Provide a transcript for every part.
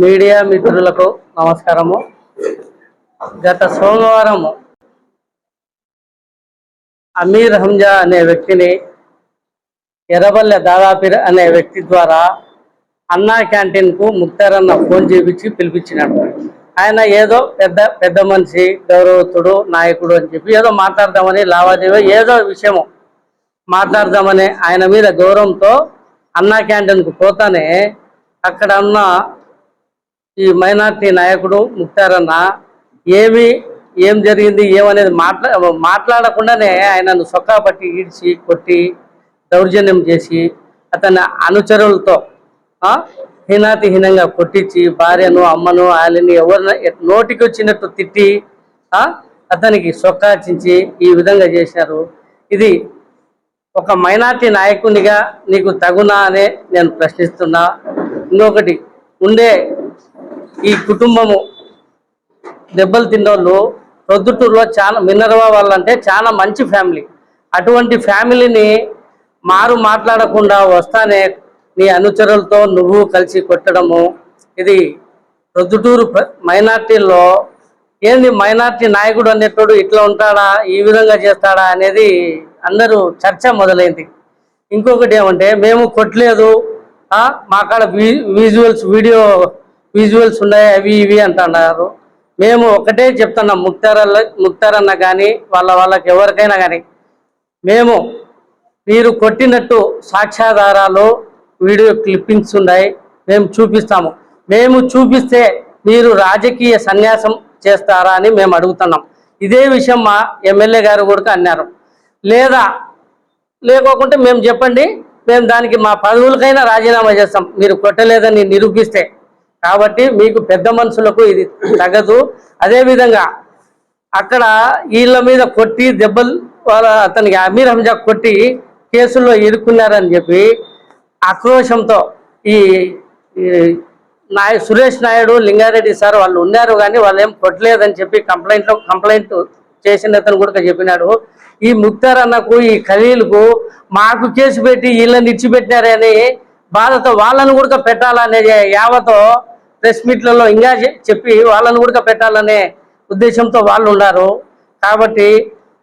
Media మిత్రులకు నమస్కారము. గత సోమవారం అమీర్ హంజా అనే వ్యక్తిని ఎర్రబల్లె దాదాపీర్ అనే వ్యక్తి ద్వారా అన్నా క్యాంటీన్కు ముక్తారన్న ఫోన్ చేపించి పిలిపించినట్టు ఆయన ఏదో పెద్ద పెద్ద మనిషి గౌరవతుడు నాయకుడు అని చెప్పి ఏదో మాట్లాడదామని లావాదేవీ ఏదో విషయము మాట్లాడదామని ఆయన మీద గౌరవంతో అన్నా క్యాంటీన్కు పోతానే అక్కడ అన్న ఈ మైనార్టీ నాయకుడు ముక్తారన్న ఏమి ఏం జరిగింది ఏమనేది మాట్లా మాట్లాడకుండానే ఆయనను సొక్కా పట్టి ఈడ్చి కొట్టి దౌర్జన్యం చేసి అతని అనుచరులతో హీనాతిహీనంగా కొట్టించి భార్యను అమ్మను ఆయనని ఎవరిని నోటికి వచ్చినట్టు తిట్టి అతనికి సొక్కాచించి ఈ విధంగా చేశారు. ఇది ఒక మైనార్టీ నాయకునిగా నీకు తగునా అనే నేను ప్రశ్నిస్తున్నా. ఇంకొకటి ఉండే ఈ కుటుంబము దెబ్బలు తిన్నోళ్ళు ప్రొద్దుటూరులో చాలా మిన్నరవా వాళ్ళంటే చాలా మంచి ఫ్యామిలీ. అటువంటి ఫ్యామిలీని మారు మాట్లాడకుండా వస్తానే నీ అనుచరులతో నువ్వు కలిసి కొట్టడము. ఇది ప్రొద్దుటూరు ప్ర- మైనార్టీల్లో ఏంది మైనార్టీ నాయకుడు అనేటోడు ఇట్లా ఉంటాడా ఈ విధంగా చేస్తాడా అనేది అందరూ చర్చ మొదలైంది. ఇంకొకటి ఏమంటే మేము కొట్టలేదు. మా కాడ విజువల్స్ వీడియో విజువల్స్ ఉన్నాయి అవి ఇవి అంటున్నారు. మేము ఒకటే చెప్తున్నాం ముక్తారల్ల ముక్తారన్న కానీ వాళ్ళ వాళ్ళకి ఎవరికైనా కానీ మేము మీరు కొట్టినట్టు సాక్ష్యాధారాలు వీడియో క్లిప్పింగ్స్ ఉన్నాయి. మేము చూపిస్తాము. మేము చూపిస్తే మీరు రాజకీయ సన్యాసం చేస్తారా అని మేము అడుగుతున్నాం. ఇదే విషయం మా ఎమ్మెల్యే గారు కూడా అన్నారు. లేదా లేకోకుంటే మేము చెప్పండి. మేము దానికి మా పదవులకైనా రాజీనామా చేస్తాం. మీరు కొట్టలేదని నిరూపిస్తే. కాబట్టి మీకు పెద్ద మనుషులకు ఇది తగదు. అదేవిధంగా అక్కడ వీళ్ళ మీద కొట్టి దెబ్బలు వాళ్ళ అతనికి అమీర్ హంజా కొట్టి కేసుల్లో ఇరుక్కున్నారని చెప్పి ఆక్రోశంతో ఈ నాయ సురేష్ నాయుడు లింగారెడ్డి సార్ వాళ్ళు ఉన్నారు కానీ వాళ్ళు ఏం కొట్టలేదని చెప్పి కంప్లైంట్లో కంప్లైంట్ చేసిన అతను కూడా చెప్పినాడు. ఈ ముక్తార్ అన్నకు ఈ ఖలీల్కు మాకు కేసు పెట్టి వీళ్ళని ఇచ్చిపెట్టినారని బాధతో వాళ్ళని కూడా పెట్టాలనే యావతో ప్రెస్ మీట్లలో ఇంకా చెప్పి వాళ్ళను కూడా పెట్టాలనే ఉద్దేశంతో వాళ్ళు ఉన్నారు. కాబట్టి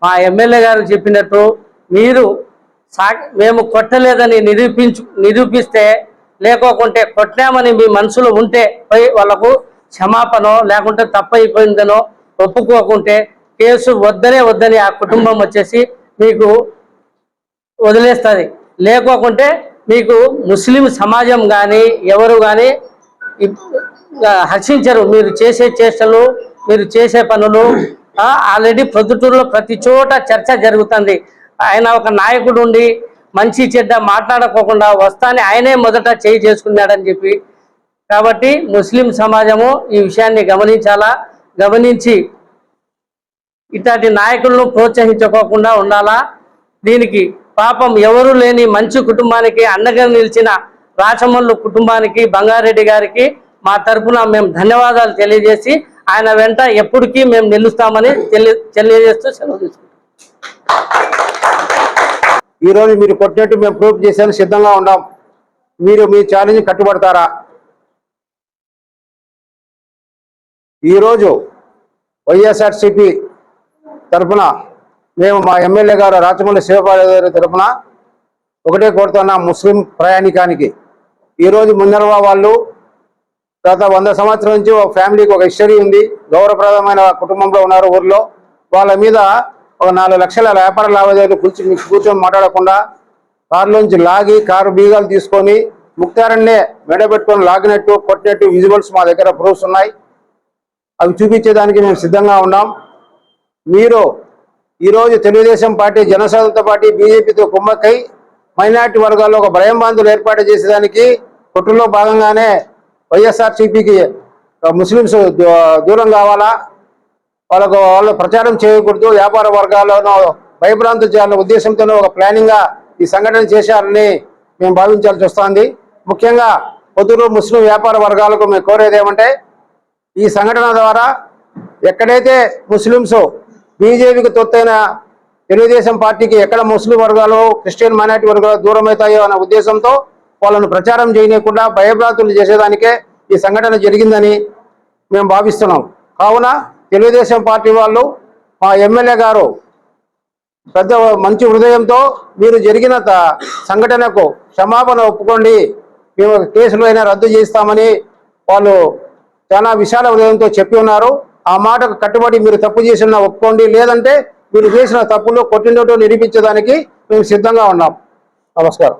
మా ఎమ్మెల్యే గారు చెప్పినట్టు మీరు మేము కొట్టలేదని నిరూపించు నిరూపిస్తే లేకోకుంటే కొట్టామని మీ మనసులో ఉంటే పోయి వాళ్ళకు క్షమాపణ లేకుంటే తప్పైపోయిందనో ఒప్పుకోకుంటే కేసు వద్దనే వద్దని ఆ కుటుంబం వచ్చేసి మీకు వదిలేస్తుంది. లేకోకుంటే మీకు ముస్లిం సమాజం కానీ ఎవరు కానీ హర్షించరు. మీరు చేసే చేష్టలు మీరు చేసే పనులు ఆల్రెడీ ప్రొద్దుటూరులో ప్రతి చోట చర్చ జరుగుతుంది. ఆయన ఒక నాయకుడు ఉండి మంచి చెడ్డ మాట్లాడుకోకుండా వస్తాని ఆయనే మొదట చేయి చేసుకున్నాడని చెప్పి. కాబట్టి ముస్లిం సమాజము ఈ విషయాన్ని గమనించాలా? గమనించి ఇట్లాంటి నాయకులను ప్రోత్సహించుకోకుండా ఉండాలా? దీనికి పాపం ఎవరు లేని మంచి కుటుంబానికి అండగా నిలిచిన రాచమల్లు కుటుంబానికి బంగారెడ్డి గారికి మా తరపున మేము ధన్యవాదాలు తెలియజేసి ఆయన వెంట ఎప్పటికీ మేము నిలుస్తామని తెలియ తెలియజేస్తూ సెలవు తీసుకుంటాం ఈ రోజు మీరు కొట్టినట్టు మేము ప్రూఫ్ చేసేందుకు సిద్ధంగా ఉన్నాం. మీరు మీ ఛాలెంజ్ కట్టుబడతారా? ఈరోజు వైఎస్ఆర్సిపి తరఫున మేము మా ఎమ్మెల్యే గారు రాచమల్లి శివపాల్ గారి తరఫున ఒకటే కోరుతున్నాం ముస్లిం ప్రయాణికానికి. ఈరోజు ముందరవా వాళ్ళు గత వంద సంవత్సరం నుంచి ఒక ఫ్యామిలీకి ఒక హిస్టరీ ఉంది. గౌరవప్రదమైన కుటుంబంలో ఉన్నారు ఊర్లో. వాళ్ళ మీద ఒక నాలుగు లక్షల వ్యాపార లావాదేవీలు కూర్చు కూర్చొని మాట్లాడకుండా కారులోంచి లాగి కారు బీగాలు తీసుకొని ముక్తారన్నే మెడబెట్టుకొని లాగినట్టు కొట్టినట్టు విజువల్స్ మా దగ్గర ప్రూఫ్స్ ఉన్నాయి. అవి చూపించేదానికి మేము సిద్ధంగా ఉన్నాం. మీరు ఈరోజు తెలుగుదేశం పార్టీ జనసేనతో పార్టీ బీజేపీతో కుమ్మక్కై మైనార్టీ వర్గాల్లో ఒక భయం బాంధులు ఏర్పాటు చేసేదానికి కొట్టులో భాగంగానే వైఎస్ఆర్సీపీకి ముస్లింస్ దూరం కావాలా? వాళ్ళకు వాళ్ళు ప్రచారం చేయకూడదు వ్యాపార వర్గాలను భయభ్రాంతులు చేయాలనే ఉద్దేశంతోనే ఒక ప్లానింగ్గా ఈ సంఘటన చేశారని మేము భావించాల్సి వస్తుంది. ముఖ్యంగా పొద్దురు ముస్లిం వ్యాపార వర్గాలకు మేము కోరేది ఏమంటే ఈ సంఘటన ద్వారా ఎక్కడైతే ముస్లిమ్స్ బీజేపీకి తొత్తైన తెలుగుదేశం పార్టీకి ఎక్కడ ముస్లిం వర్గాలు క్రిస్టియన్ మైనార్టీ వర్గాలు దూరం అవుతాయో అనే ఉద్దేశంతో వాళ్ళను ప్రచారం చేయనీయకుండా భయభ్రాంతులు చేసేదానికే ఈ సంఘటన జరిగిందని మేము భావిస్తున్నాం. కావున తెలుగుదేశం పార్టీ వాళ్ళు మా ఎమ్మెల్యే గారు పెద్ద మంచి హృదయంతో మీరు జరిగిన త- సంఘటనకు క్షమాపణ ఒప్పుకోండి. మేము కేసులు అయినా రద్దు చేస్తామని వాళ్ళు చాలా విశాల హృదయంతో చెప్పి ఉన్నారు. ఆ మాటకు కట్టుబడి మీరు తప్పు చేసిన ఒప్పుకోండి. లేదంటే మీరు చేసిన తప్పులు కొట్టినట్టు నిరూపించడానికి మేము సిద్ధంగా ఉన్నాం. నమస్కారం.